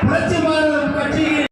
புரட்சி மாணவர் கட்சியில்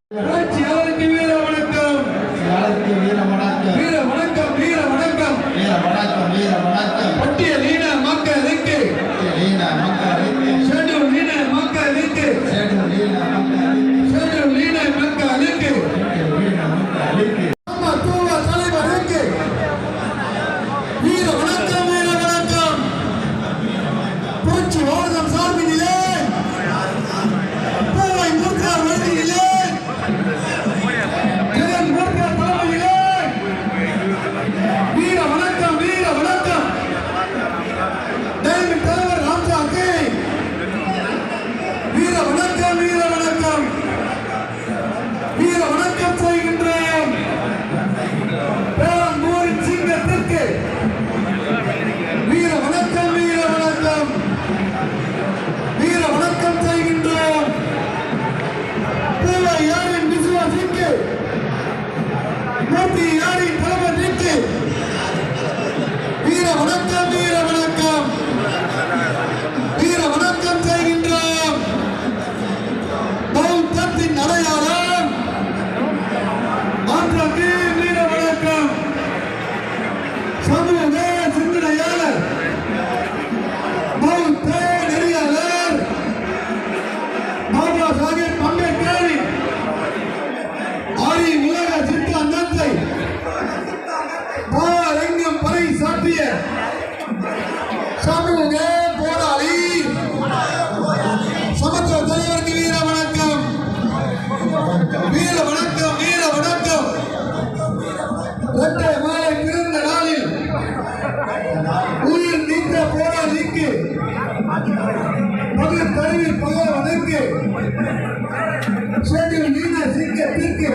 அங்கத்தை. பாரங்கம் பறை சாற்றிய சமூக போராளி. சமத்துவ தலைவருக்கு வீர வணக்கம். வீர வணக்கம் வீர வணக்கம். ஒற்றை மாலை பிறந்த நாளில் உயிர் நீத்த போராளிக்கு பகுதி தருவில் பகவனுக்கு செடியில் நீன சிக்க திருக்கு